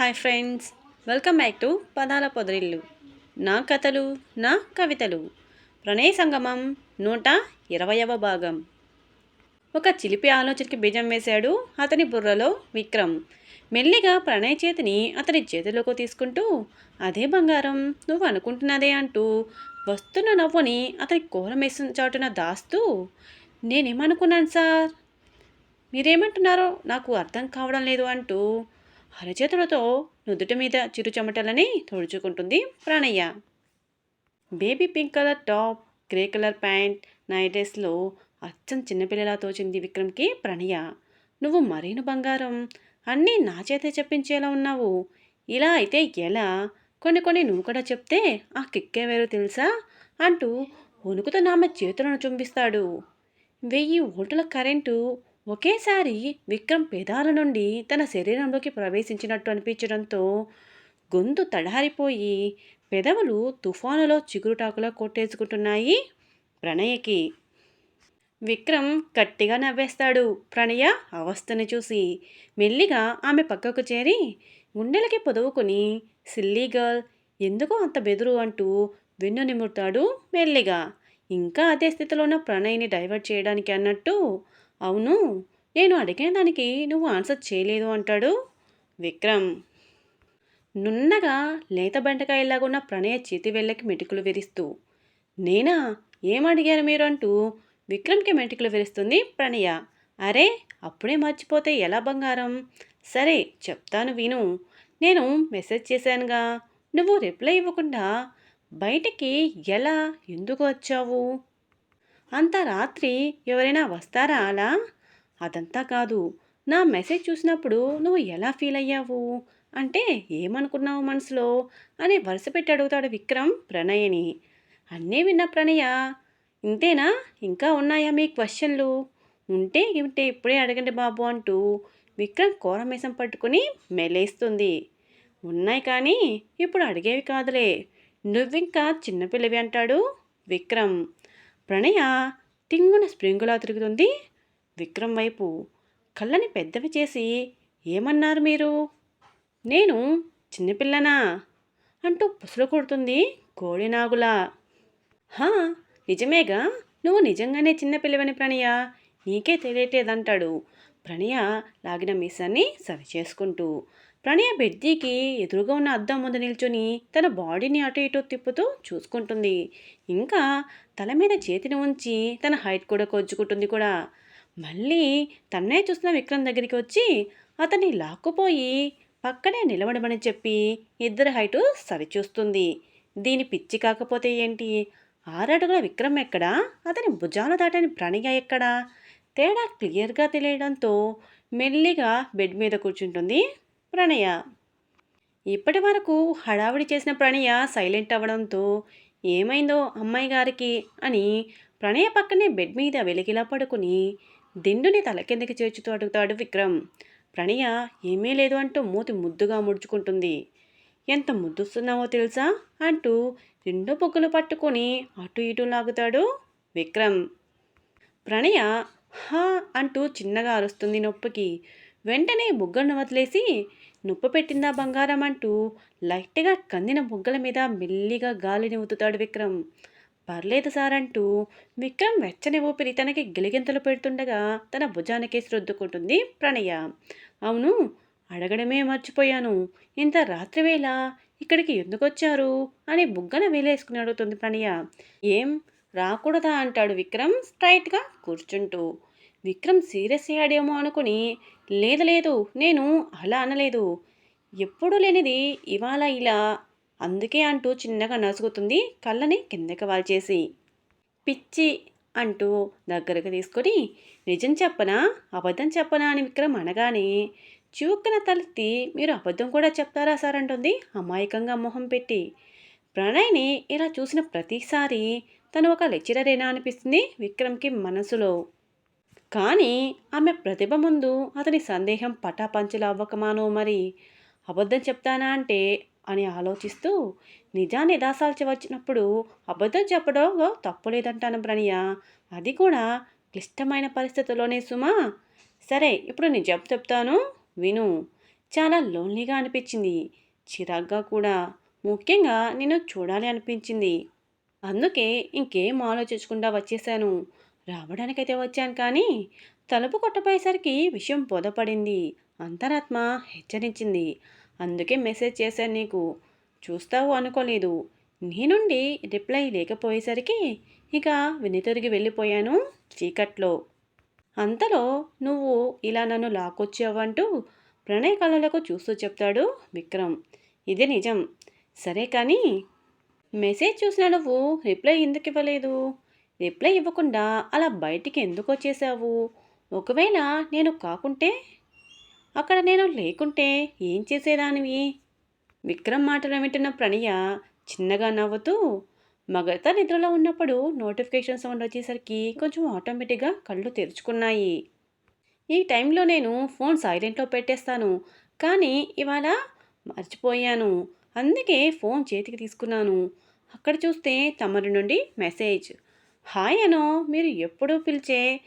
Hi friends welcome back to పదాల పొదరిల్లు. నా కథలు నా కవితలు. ప్రణయ సంగమం నూట ఇరవయవ భాగం. ఒక చిలిపి ఆలోచనకి బీజం వేశాడు అతని బుర్రలో విక్రమ్. మెల్లిగా ప్రణయ్ చేతిని అతని చేతిలోకి తీసుకుంటూ అదే బంగారం నువ్వు అనుకుంటున్నదే అంటూ వస్తున్న నవ్వుని అతని కోరమేసిన చాటున దాస్తూ నేనేమనుకున్నాను సార్? మీరేమంటున్నారో నాకు అర్థం కావడం లేదు అంటూ అరచేతులతో నుదుటి మీద చిరు చెమటలని తుడుచుకుంటుంది Pranayya. Baby pink colour top grey colour pant night డ్రెస్లో అచ్చం చిన్నపిల్లలా తోచింది విక్రమ్కి ప్రణయ నువ్వు మరీను బంగారం? అన్నీ నా చేతే చెప్పించేలా ఉన్నావు. ఇలా అయితే ఎలా? కొన్ని కొన్ని నువ్వు కూడా చెప్తే ఆ కిక్కే వేరు తెలుసా? అంటూ వణుకుతో నామ చేతులను చుంబిస్తాడు. వెయ్యి ఓటుల కరెంటు ఒకేసారి విక్రమ్ పెదాల నుండి తన శరీరంలోకి ప్రవేశించినట్టు అనిపించడంతో గొంతు తడారిపోయి పెదవులు తుఫానులో చిగురుటాకులా కొట్టేసుకుంటున్నాయి ప్రణయకి. విక్రమ్ గట్టిగా నవ్వేస్తాడు. ప్రణయ అవస్థని చూసి మెల్లిగా ఆమె పక్కకు చేరి గుండెలకి పొదువుకుని సిల్లీ గర్ల్ ఎందుకో అంత బెదురు? అంటూ వెన్ను నిమురుతాడు మెల్లిగా. ఇంకా అదే స్థితిలో ఉన్న ప్రణయ్ని డైవర్ట్ చేయడానికి అన్నట్టు అవును నేను అడిగిన దానికి నువ్వు ఆన్సర్ చేయలేదు అంటాడు విక్రమ్. నున్నగా లేత బెండకాయలాగున్న ప్రణయ చేతి వెళ్ళకి మెటుకులు విరిస్తూ నేనా? ఏమడిగారు మీరు అంటూ విక్రమ్కి మెటుకులు విరుస్తుంది ప్రణయ. అరే అప్పుడే మర్చిపోతే ఎలా బంగారం? సరే చెప్తాను విను. నేను మెసేజ్ చేశానుగా నువ్వు రిప్లై ఇవ్వకుండా బయటికి ఎలా ఎందుకు వచ్చావు? అంత రాత్రి ఎవరైనా వస్తారా అలా? అదంతా కాదు నా మెసేజ్ చూసినప్పుడు నువ్వు ఎలా ఫీల్ అయ్యావు? అంటే ఏమనుకున్నావు మనసులో? అని వరుస పెట్టి అడుగుతాడు విక్రమ్ ప్రణయని. అన్నీ విన్న ప్రణయ ఇంతేనా? ఇంకా ఉన్నాయా మీ క్వశ్చన్లు? ఉంటే ఏమిటే ఇప్పుడే అడగండి బాబు అంటూ విక్రమ్ కోరమేసం పట్టుకుని మెలేస్తుంది. ఉన్నాయి కానీ ఇప్పుడు అడిగేవి కాదులే. నువ్వింకా చిన్నపిల్లవి అంటాడు విక్రమ్. ప్రణయ టింగున స్ప్రింగులా తిరుగుతుంది. విక్రమ్ వైపు కళ్ళని పెద్దవి చేసి ఏమన్నారు మీరు? నేను చిన్నపిల్లనా? అంటూ పుసలు కొడుతుంది కోడినాగులా హా నిజమేగా నువ్వు నిజంగానే చిన్నపిల్లవని ప్రణయ? నీకే తెలియట్లేదంటాడు. ప్రణయ లాగిన మీసాన్ని సరి చేసుకుంటూ ప్రణయ బెడ్జీకి ఎదురుగా ఉన్న అద్దం ముందు నిల్చొని తన బాడీని అటు ఇటు తిప్పుతూ చూసుకుంటుంది. ఇంకా తల మీద చేతిని ఉంచి తన హైట్ కూడా కొజ్జుకుంటుంది కూడా. మళ్ళీ తన్నే చూస్తున్న విక్రమ్ దగ్గరికి వచ్చి అతన్ని లాక్కుపోయి పక్కనే నిలబడమని చెప్పి ఇద్దరు హైటు సరిచూస్తుంది దీని పిచ్చి కాకపోతే ఏంటి? ఆరడుగుల విక్రమ్ ఎక్కడా? అతని భుజాలు దాటని ప్రణయ ఎక్కడా? తేడా క్లియర్గా తెలియడంతో మెల్లిగా బెడ్ మీద కూర్చుంటుంది ప్రణయ. ఇప్పటి వరకు హడావిడి చేసిన ప్రణయ సైలెంట్ అవ్వడంతో ఏమైందో అమ్మాయి గారికి అని ప్రణయ పక్కనే బెడ్ మీద వెలిగిలా పడుకుని దిండుని తలకిందకి చేర్చుతూ అడుగుతాడు విక్రమ్. ప్రణయ ఏమీ లేదు అంటూ మూతి ముద్దుగా ముడుచుకుంటుంది. ఎంత ముద్దుస్తున్నావో తెలుసా? అంటూ రెండు బొగ్గులు పట్టుకొని అటు ఇటు లాగుతాడు విక్రమ్. ప్రణయ హా అంటూ చిన్నగా అరుస్తుంది నొప్పికి. వెంటనే బుగ్గలను వదిలేసి నొప్పి పెట్టిందా బంగారం? అంటూ లైట్గా కందిన బుగ్గల మీద మెల్లిగా గాలిని ఊతుతాడు విక్రమ్. పర్లేదు సార్ అంటూ విక్రమ్ వెచ్చని ఊపిరి తనకి గిలిగింతలు పెడుతుండగా తన భుజానికి శ్రద్దుకుంటుంది ప్రణయ. అవును అడగడమే మర్చిపోయాను. ఇంత రాత్రివేళ ఇక్కడికి ఎందుకు వచ్చారు అని బుగ్గన వేలేసుకుని అడుగుతుంది ప్రణయ. ఏం? రాకూడదా అంటాడు విక్రమ్ స్ట్రైట్గా కూర్చుంటూ. విక్రమ్ సీరియస్ అయ్యాడేమో అనుకుని లేదు లేదు నేను అలా అనలేదు. ఎప్పుడూ లేనిది ఇవాళ ఇలా అందుకే అంటూ చిన్నగా నసుగుతుంది కళ్ళని కిందకి వాల్చేసి. పిచ్చి అంటూ దగ్గరకు తీసుకొని నిజం చెప్పనా అబద్ధం చెప్పనా అని విక్రమ్ అనగానే చూక్కన తలెత్తి మీరు అబద్ధం కూడా చెప్తారా సార్ అంటుంది అమాయకంగా మొహం పెట్టి. ప్రణయ్ని ఇలా చూసిన ప్రతిసారి తను ఒక లెక్చరరేనా అనిపిస్తుంది విక్రమ్కి మనసులో. కానీ ఆమె ప్రతిభ ముందు అతని సందేహం పటాపంచలు అవ్వకమానో మరి. అబద్ధం చెప్తానా అంటే అని ఆలోచిస్తూ నిజాన్ని దాసాల్చి వచ్చినప్పుడు అబద్ధం చెప్పడంలో తప్పు లేదంటాను ప్రణయ. అది కూడా క్లిష్టమైన పరిస్థితుల్లోనే సుమా. సరే ఇప్పుడు నేను చెప్తాను. విను. చాలా లోన్లీగా అనిపించింది. చిరాగ్గా కూడా. ముఖ్యంగా నేను చూడాలి అనిపించింది. అందుకే ఇంకేం ఆలోచించకుండా వచ్చేసాను రావడానికైతే వచ్చాను కానీ తలుపు కొట్టపోయేసరికి విషయం బోధపడింది. అంతరాత్మ హెచ్చరించింది. అందుకే మెసేజ్ చేశాను నీకు. చూస్తావు అనుకోలేదు. నీ నుండి రిప్లై లేకపోయేసరికి ఇక వెనుతిరిగి వెళ్ళిపోయాను చీకట్లో. అంతలో నువ్వు ఇలా నన్ను లాక్కొచ్చావంటూ ప్రణయ కళలకు చూస్తూ చెప్తాడు విక్రమ్. ఇది నిజం. సరే కానీ మెసేజ్ చూసినా నువ్వు రిప్లై ఎందుకు ఇవ్వలేదు? రిప్లై ఇవ్వకుండా అలా బయటికి ఎందుకు వచ్చేసావు? ఒకవేళ నేను కాకుంటే? అక్కడ నేను లేకుంటే ఏం చేసేదానివి? విక్రమ్ మాటలు వింటున్న ప్రణయ చిన్నగా నవ్వుతూ మగత నిద్రలో ఉన్నప్పుడు నోటిఫికేషన్ సౌండ్ వచ్చేసరికి కొంచెం ఆటోమేటిక్గా కళ్ళు తెరుచుకున్నాయి. ఈ టైంలో నేను ఫోన్ సైలెంట్లో పెట్టేస్తాను కానీ ఇవాళ మర్చిపోయాను. అందుకే ఫోన్ చేతికి తీసుకున్నాను. అక్కడ చూస్తే తమరి నుండి మెసేజ్. హాయ్ అనో మీరు ఎప్పుడూ పిలిచే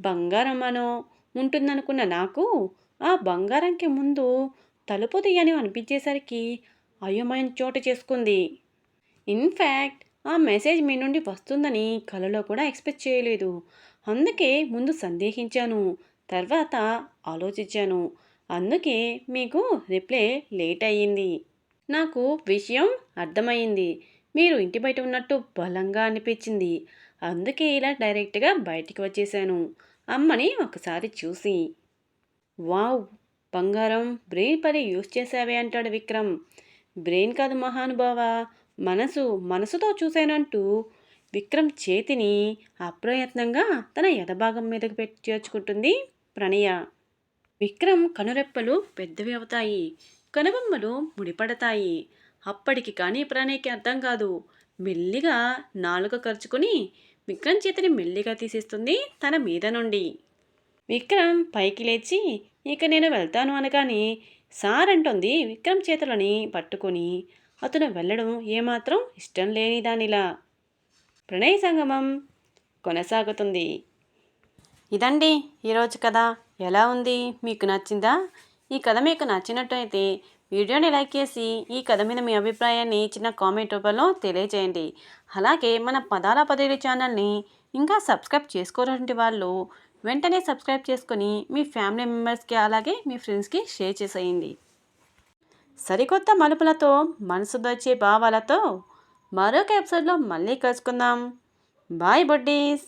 బంగారం అనో ఉంటుందనుకున్న నాకు ఆ బంగారంకి ముందు తలుపు తీయని అనిపించేసరికి అయోమయం చోటు చేసుకుంది. ఇన్ఫ్యాక్ట్ ఆ మెసేజ్ మీ నుండి వస్తుందని కలలో కూడా ఎక్స్పెక్ట్ చేయలేదు. అందుకే ముందు సందేహించాను తర్వాత ఆలోచించాను. అందుకే మీకు రిప్లై లేట్ అయ్యింది. నాకు విషయం అర్థమైంది మీరు ఇంటి బయట ఉన్నట్టు బలంగా అనిపించింది. అందుకే ఇలా డైరెక్ట్గా బయటికి వచ్చేసాను. అమ్మని ఒకసారి చూసి వావ్ బంగారం బ్రెయిన్ పని యూజ్ చేసావే అంటాడు విక్రమ్. బ్రెయిన్ కాదు మహానుభావ మనసు మనసుతో చూశానంటూ. విక్రమ్ చేతిని అప్రయత్నంగా తన ఎదభాగం మీదకి పెట్టి చేర్చుకుంటుంది ప్రణయ. విక్రమ్ కనురెప్పలు పెద్దవి అవుతాయి కనుబొమ్మలు ముడిపడతాయి. అప్పటికి కానీ ప్రణయ్కి అర్థం కాదు. మెల్లిగా నాలుక ఖర్చుకుని విక్రమ్ చేతిని మెల్లిగా తీసేస్తుంది తన మీద నుండి. విక్రమ్ పైకి లేచి ఇక నేను వెళ్తాను అనగానే సార్ అంటుంది విక్రమ్ చేతులని పట్టుకొని. అతను వెళ్ళడం ఏమాత్రం ఇష్టం లేని దానిలా. ప్రణయ సంగమం కొనసాగుతుంది. ఇదండి ఈరోజు కదా ఎలా ఉంది? మీకు నచ్చిందా? ఈ కథ మీకు నచ్చినట్టయితే వీడియోని లైక్ చేసి ఈ కథ మీద మీ అభిప్రాయాన్ని చిన్న కామెంట్ రూపంలో తెలియజేయండి అలాగే మన పదాల పదేలు ఛానల్ని ఇంకా సబ్స్క్రైబ్ చేసుకోవాలంటే వాళ్ళు వెంటనే సబ్స్క్రైబ్ చేసుకొని మీ ఫ్యామిలీ మెంబర్స్కి అలాగే మీ ఫ్రెండ్స్కి షేర్ చేసేయండి. సరికొత్త మలుపులతో మనసు దొచ్చే భావాలతో మరొక ఎపిసోడ్లో మళ్ళీ కలుసుకుందాం. Bye buddies!